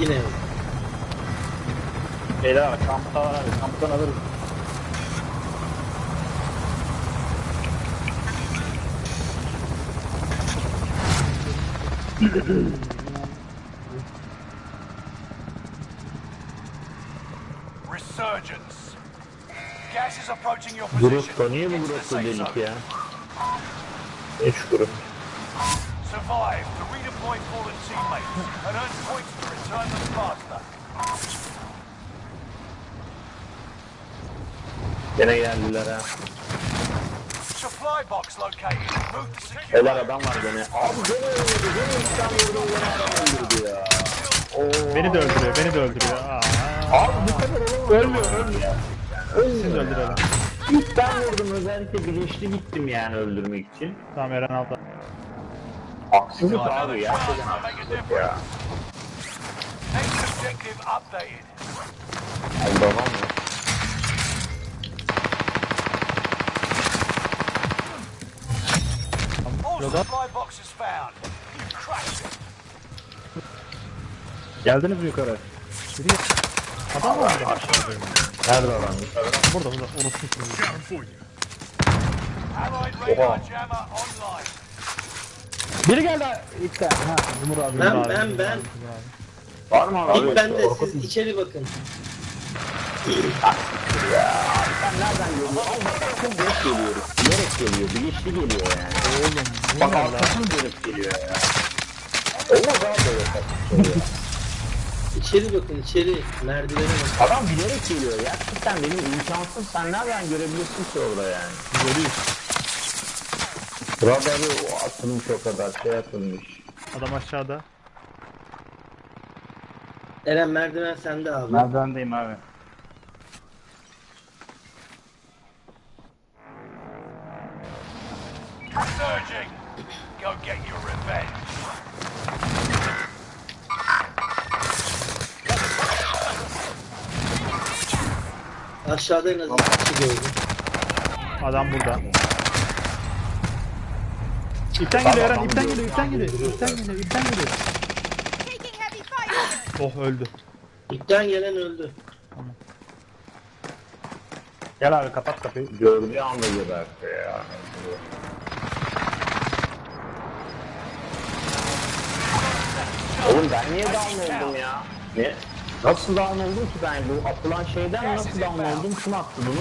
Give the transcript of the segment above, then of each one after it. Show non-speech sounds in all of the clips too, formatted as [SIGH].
yine yok. Beyler kampta var abi. Kamptan alırız. Resurgence. Gas is approaching your position. Grupta niye bu Get to the grupta delik ya? Üç grup. Survive to redeploy fallen teammates and earn points return them faster. Gene geldiler ha. Supply box located. Move to secure. Beyler adam var gene. Abi gene öldürdü. Gene İslam vurdu. Gene adam öldürdü ya. Oo. Beni de öldürüyor, beni de öldürüyor. Aa, Abi bu kadar olamaz. Ölmüyor ölmüyor. siz öldürelim. İlk ben vurdum özellikle bilinçli gittim yani öldürmek için. Tamam Eren aldı. Haksızlık abi gerçekten haksızlık ya. Objective updated. Allah'ım ya. All Load up. supply boxes found. You crashed it. Geldiniz mi yukarı? Adam var burada. Nerede adam? Burada burada. Çocuğu. Allied radar jammer online. Biri geldi. İlk tane. Ha, Cumhur abi. Ben ben ben. Var mı abi? İlk ben de siz içeri bakın. Sen nereden geliyor? Abi bakın direkt geliyoruz. Bilerek geliyor. Bilinçli geliyor yani. Oğlum Bak arkasını dönüp geliyor ya. Olmaz abi böyle saçma İçeri bakın içeri. Merdivene bakın. Adam bilerek geliyor. Gerçekten benim imkansız. Sen nereden görebilirsin ki orada yani? Görüyor. Radarı o atılmış o kadar şey atılmış. Adam aşağıda. Eren merdiven sende abi. Merdivendeyim abi. Resurging. Go get your revenge. Aşağıda en az iki kişi gördüm. Adam burada. İpten geliyor Eren, ipten geliyor, ipten geliyor. İpten geliyor, ipten geliyor. Oh öldü. İlkten gelen öldü. Gel abi kapat kapıyı. Gördüğü anda geberti ya. Oğlum ben niye down oldum ya? Ne? Nasıl down oldum ki ben? Bu atılan şeyden nasıl down oldum? Kim attı bunu?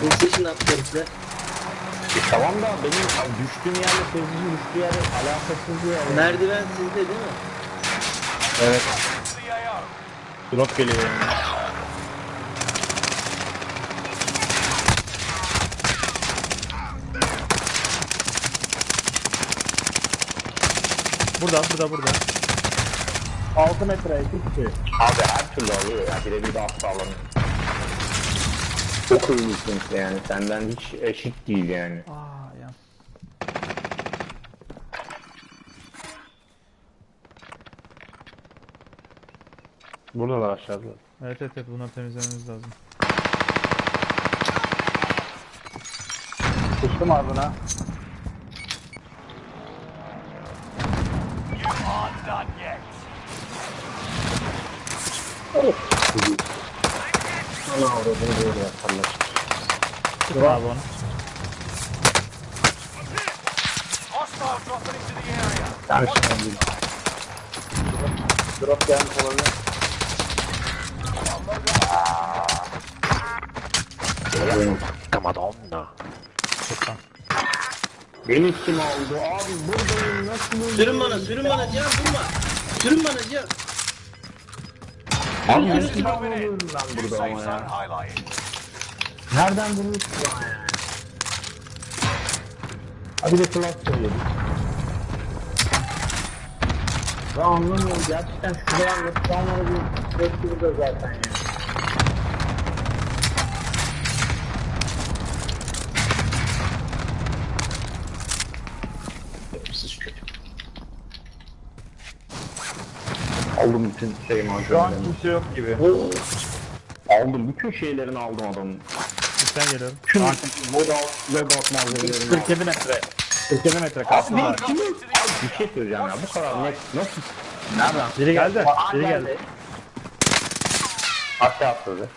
Precision atlarıyla. E tamam da benim düştüğüm yerle sözümün düştüğü yer alakasız ya. Merdiven sizde değil mi? Evet. Drop geliyor. Burada, burada, burada. 6 metre 2 kişi. Abi her türlü alıyor ya. Birebir de asla alamıyor. Çok hızlısın yani. Senden hiç eşit değil yani. Aa ya. Buradalar aşağıda. Evet evet evet bunları temizlememiz lazım. Sıçtım aren't done yet. Ana orada böyle yaparlar. Dur abi onu. Değil. Drop gelmiş olabilir. Beni kim aldı? Abi buradayım nasıl buldun? Sürün bana sürün bana Cihan durma. Sürün bana Cihan. Abi sürün. down oluyorum ben burada ama ya? Nereden vuruyorsun bana ya? Hadi de flash söyledik. Ben anlamıyorum gerçekten şuradan yapılanları bir hepsi burada zaten ya. Aldım bütün şey Şu an kimse yok gibi. Aldım bütün şeylerini aldım adamın. İpten geliyorum. Tüm loadout, loadout malzemelerini aldım. 47 metre. 47 metre Abi kalsın bir, var. abi bir şey söyleyeceğim ya bu kadar net nasıl Nereden? Biri geldi. Biri geldi. Aşağı atladı.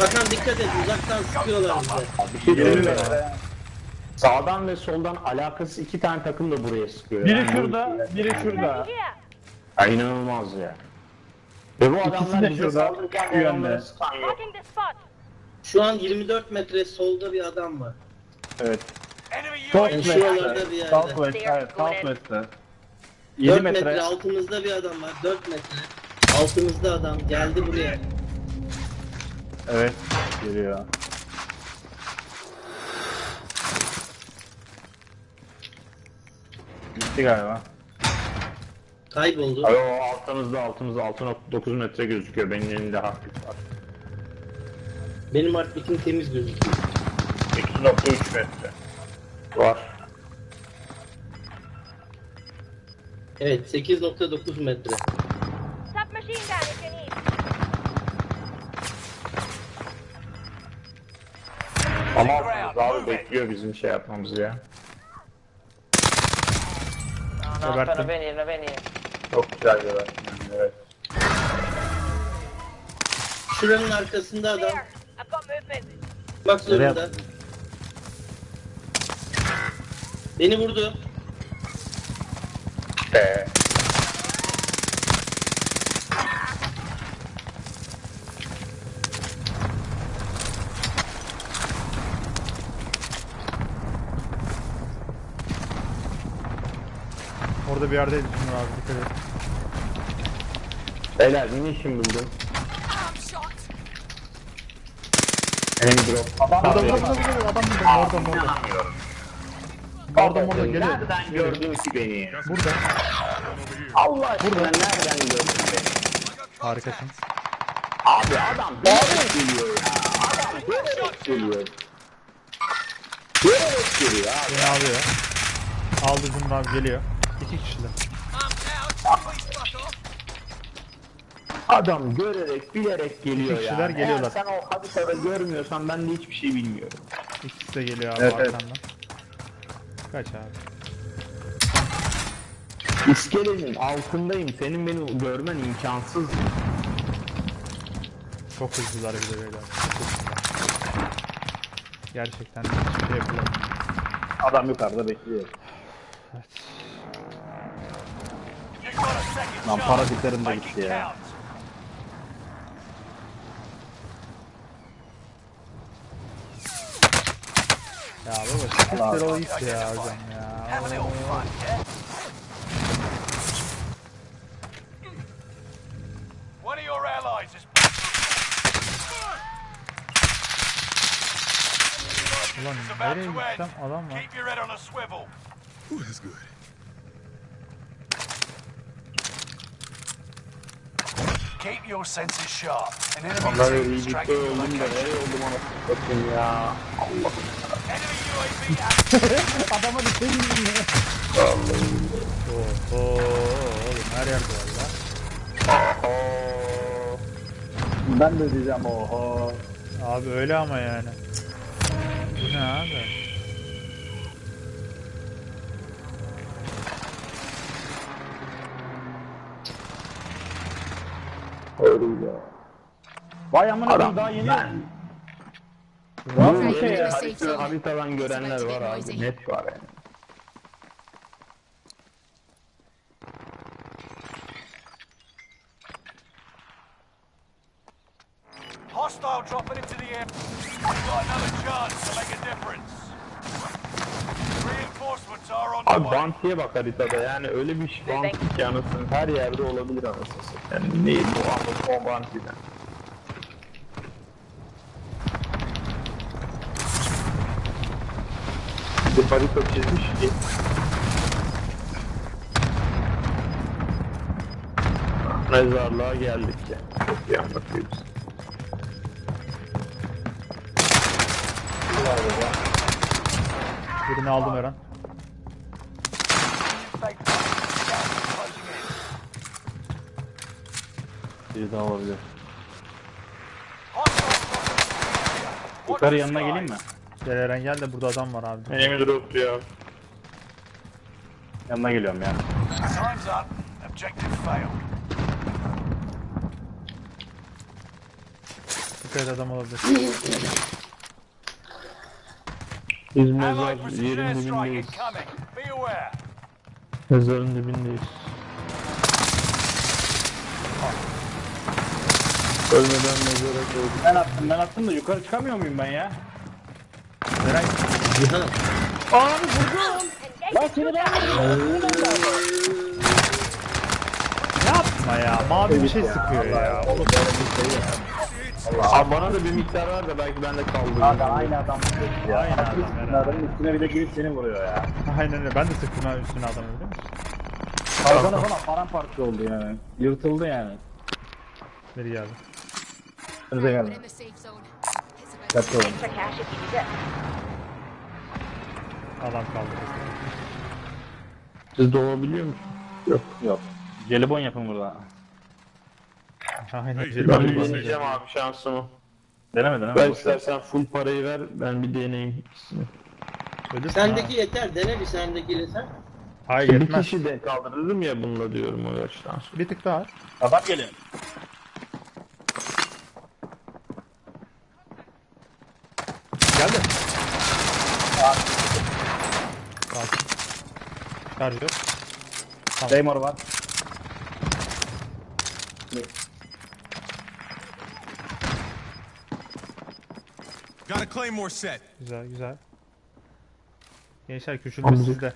Hakan dikkat et uzaktan sıkıyorlar bize. Bir şey söyleyeyim mi? Sağdan ve soldan alakası iki tane takım da buraya sıkıyor. Biri Yani şurada, biri şurada. Ya inanılmaz ya. Ve bu adamlar de bize şurada, saldırırken yönde. Marking the spot. Şu an 24 metre solda bir adam var. Evet. Enemy UAV şuralarda bir yerde. Southwest, evet, Southwest'te. 7 4 metre. metre. altımızda bir adam var. 4 metre. Altımızda adam geldi buraya. Evet, geliyor. Gitti galiba. Kayboldu. Abi o altımızda altımızda 6.9 metre gözüküyor. Benim elimde hafif var. Benim harflikim temiz gözüküyor. 2.3 metre. Var. Evet 8.9 metre. Submachine gun if you need. Ama altımızda abi bekliyor bizim şey yapmamızı ya. Geberttim. Çok güzel diyorlar. Evet. Şuranın arkasında adam. Bak Nereye zorunda. Beni vurdu. Ee, Orada bir yerdeydi şimdi abi dikkat et. beyler yine işim buldum. Enemy drop. Burada burada burada burada adam burada orada orada. İnanamıyorum. Orada orada geliyor. Nereden gördün ki beni? Burada. Allah aşkına nereden gördün beni? Harikasın. Abi adam bilerek geliyor ya. Adam bilerek geliyor. Bilerek geliyor abi. Beni alıyor. Aldı Cumhur abi geliyor. İki kişiler. Adam görerek, bilerek geliyor İki ya. kişiler geliyorlar. Eğer sen o haritada görmüyorsan ben de hiçbir şey bilmiyorum. İkisi de geliyor abi Evet, evet. arkandan. Kaç abi. İskelenin altındayım. Senin beni görmen imkansız. Çok hızlılar bir de böyle. Çok hızlılar. Gerçekten hiçbir şey yapılamıyor. Adam yukarıda bekliyor. Evet. Lan chance. parazitlerim de Make gitti it ya. count. Ya baba siktir o iş ya hocam ya. Have a little fun, yeah? One of your allies is Ulan It's about nereye to gitsem end. adam var. Keep your head on a swivel. Keep your senses sharp. An enemy team is tracking your öldüm de location. nereye oldum anasını satayım ya. Enemy UAV active. [LAUGHS] Adama bir şey diyeyim ya. Oo, oo, oğlum her yerde var lan. Oo. Ben de diyeceğim oho. Abi öyle ama yani. Bu ne abi? Öyle ya. Vay amına koyayım Adam daha yeni. ben. Var mı şey ya? harita, haritadan görenler var abi. Net var yani. Hostile dropping into the air. You've got another chance to make a Abi. Banti'ye bak haritada yani öyle bir şey Banti ki her yerde olabilir anasını. Yani ne bu anasını o Banti'den. Bir harita çizmiş ki. Mezarlığa geldik yani. Çok iyi anlatıyor bize. Birini aldım Eren. Stay focused. Gas is closing in. Bir daha olabilir. Yukarı yanına geleyim mi? Gel Eren gel de burada adam var abi. Enemy drop ya. Yanına geliyorum ya. Time's up. Objective failed. Dikkat et adam olabilir. Biz mezar Allied precision yerin airstrike dibindeyiz. incoming. Be aware. Mezarın dibindeyiz. Ölmeden mezara koyduk. Ben attım ben attım da yukarı çıkamıyor muyum ben ya? Eren Cihan. Abi vurdum. Lan seni ben vurdum. yapma ya. Mavi bir şey sıkıyor ya. Oğlum Abi bana da bir miktar var da belki bende kaldı. Abi aynı adam. Ya. Aynı adam, Aynı adamın üstüne bir de girip seni vuruyor ya. aynen öyle. Ben de sıktım ha üstüne adamı biliyor musun? Kalkana falan paramparça oldu yani. Yırtıldı yani. Biri geldi. Önünüze geldi. Dikkatli olun. Adam kaldı. Siz doğabiliyor musunuz? Yok. Jelibon yapın burada. Aynen. Ben Jelibon bir gibi. deneyeceğim abi şansımı. Deneme deneme. Ben istersen full parayı ver ben bir deneyeyim. Ölürsün Sendeki ha. yeter. Dene bir sendekiyle sen. Hayır Bir yetmez. kişi de kaldırırım ya bununla diyorum o yaştan sonra. Bir tık daha. Adam geliyor. Geldi. Sakin. Şarj yok. Claymore var. Got a claymore set. Güzel güzel. Gençler küçülme sizde.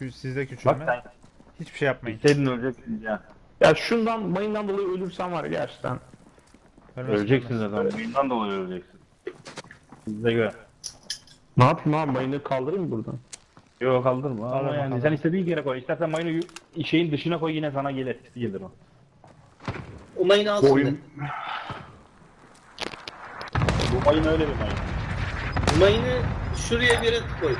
Kü- Sizde Bak küçülme. sen Hiçbir şey yapmayın. gitseydin öleceksin ya. Ya şundan mayından dolayı ölürsem var ya gerçekten. Ölmez, Öleceksin ölmez. zaten. Oyundan dolayı öleceksin. Bize göre. Ne yapayım abi mayını kaldırayım buradan. Yok kaldırma. Ama Kaldırma, yani kaldırma. sen istediğin yere koy. İstersen mayını yu- şeyin dışına koy yine sana gelir. Gelir o. O mayını alsın. Oyun- de. Bu mayın öyle bir mayın. Mayını şuraya bir yere koy.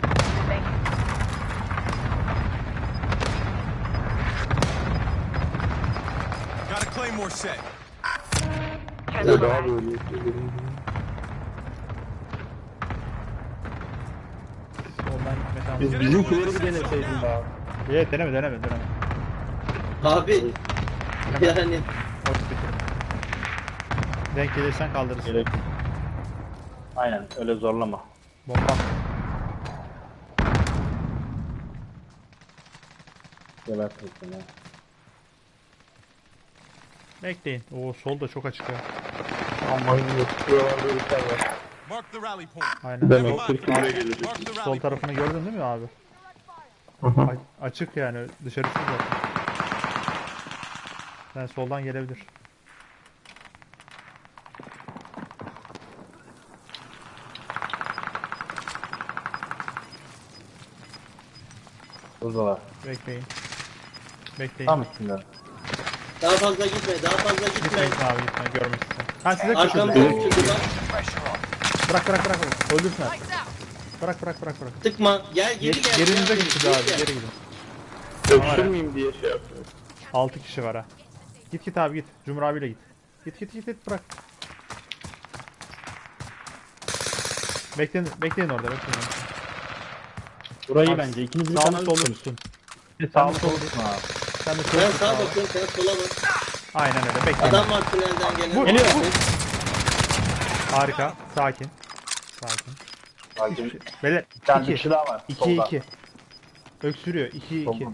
Got a claymore set. Daha around. Biz bizimkileri bir deneseydin daha. Evet deneme deneme deneme. Abi. Yani Hoş. Denk gelirsen kaldırırsın. Gerek. Aynen öyle zorlama. Bomba. Gebertirsin ya. Bekleyin. Oo sol da çok açık ya. Mayın yok. Şuralarda bir tane var. Mark the rally point. Aynen. Demektir ki buraya gelecek. Sol tarafını gördün değil mi abi? Aha. A- açık yani dışarısı zaten. Yani soldan gelebilir. Buradalar. Bekleyin. Bekleyin. Tam üstünde. daha fazla gitme. Daha fazla gitme. Gitmeyin abi gitme görmesin. Ha size Arkamda küçüldü. küçüldü bak. Pressure on. Bırak bırak bırak. Lights out. Bırak bırak bırak bırak. Tıkma. Gel geri gel. Küçüldü geri abi geri gidin. Öksürmeyeyim diye şey yapıyorum. 6 kişi var ha. Git git abi git. Cumhur abiyle git. Git git git git bırak. Bekleyin, bekleyin orada bekleyin. Burayı Abi, bence ikiniz bir tane sollu tutun. Sağlı sollu tutun abi. Sen de sol Ben sağa bakıyorum sen sola bak. Aynen öyle bekleyin. Adam var tünelden gelen. Geliyor. Harika. Sakin. Sakin. Sakin. Hiçbir şey- Beyler Bir tane 2. kişi daha var. 2'ye solda. 2. Öksürüyor. 2'ye 2. Solda.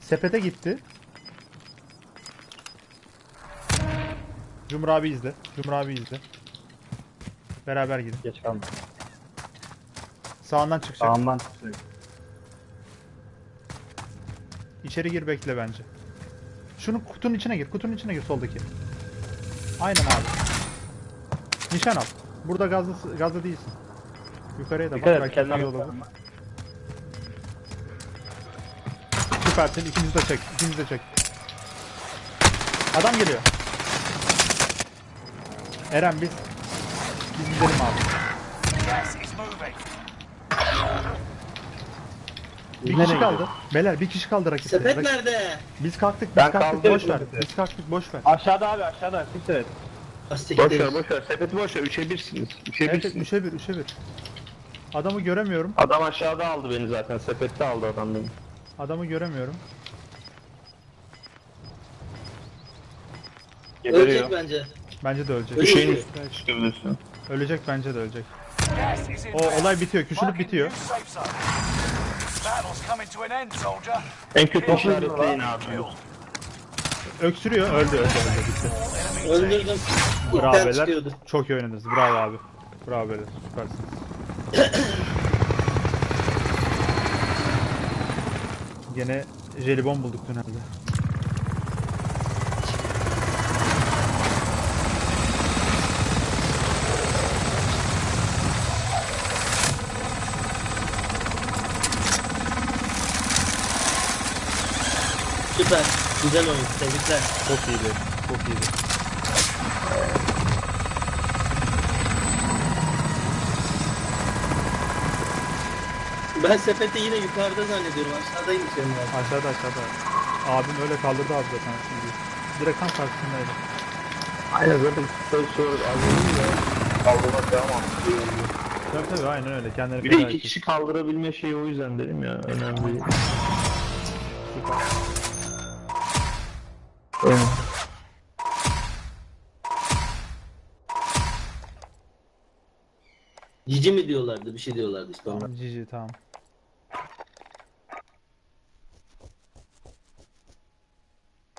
Sepete gitti. Cumhur abi izle. Cumhur abi izle. Beraber gidin. Geç kalma. Sağından çıkacak. Sağından çıkıyor. İçeri gir bekle bence. Şunu kutunun içine gir. Kutunun içine gir soldaki. Aynen abi. Nişan al. Burada gazlı gazlı değilsin. Yukarıya da bak. Dikkat et belki kendine iyi. Süpersin. İkinizi de çek. İkinizi de çek. Adam geliyor. Eren biz biz gidelim abi. Gas is moving. Bir nereye kişi kaldı. Beyler bir kişi kaldı rakipte. Sepet nerede? Biz kalktık. Biz Ben kalktık. kaldım. Boş ver. Biz kalktık. Boş ver. Aşağıda abi aşağıda. Siktir et. Boş ver boş ver. Sepeti boş ver. 3'e 1'siniz. 3'e Evet 1'siniz. 3'e 1 3'e Adamı göremiyorum. Adam aşağıda aldı beni zaten. Sepette aldı adam beni. Adamı göremiyorum. Ölecek bence. Bence de ölecek. Ölecek. Şeyin üstüne. Ölecek bence de ölecek. O olay bitiyor. Küçülüp bitiyor. En kötü işaretleyin abi. Öksürüyor. Öldü öldü öldü. bitti. Öldürdüm. Bravo beyler. çıkıyordu. Çok iyi oynadınız. Bravo abi. Bravo beyler. Süpersiniz. [COUGHS] Gene jelibon bulduk tünelde. Süper. Güzel oyun. Tebrikler. Çok iyiydi. Çok iyiydi. Ben sepeti yine yukarıda zannediyorum. Aşağıdaymış senin abi. Aşağıda aşağıda. Abim öyle kaldırdı abi zaten şimdi. Direkt tam karşısındaydı. Aynen zaten şey soru anladın ya. Kaldırmak daha mantıklı. Tabii tabii aynen öyle. Kendini Bir de feda iki kişi kaldırabilme şeyi o yüzden dedim ya. Önemli. Evet. Cici mi diyorlardı? Bir şey diyorlardı işte onlar. Cici tamam.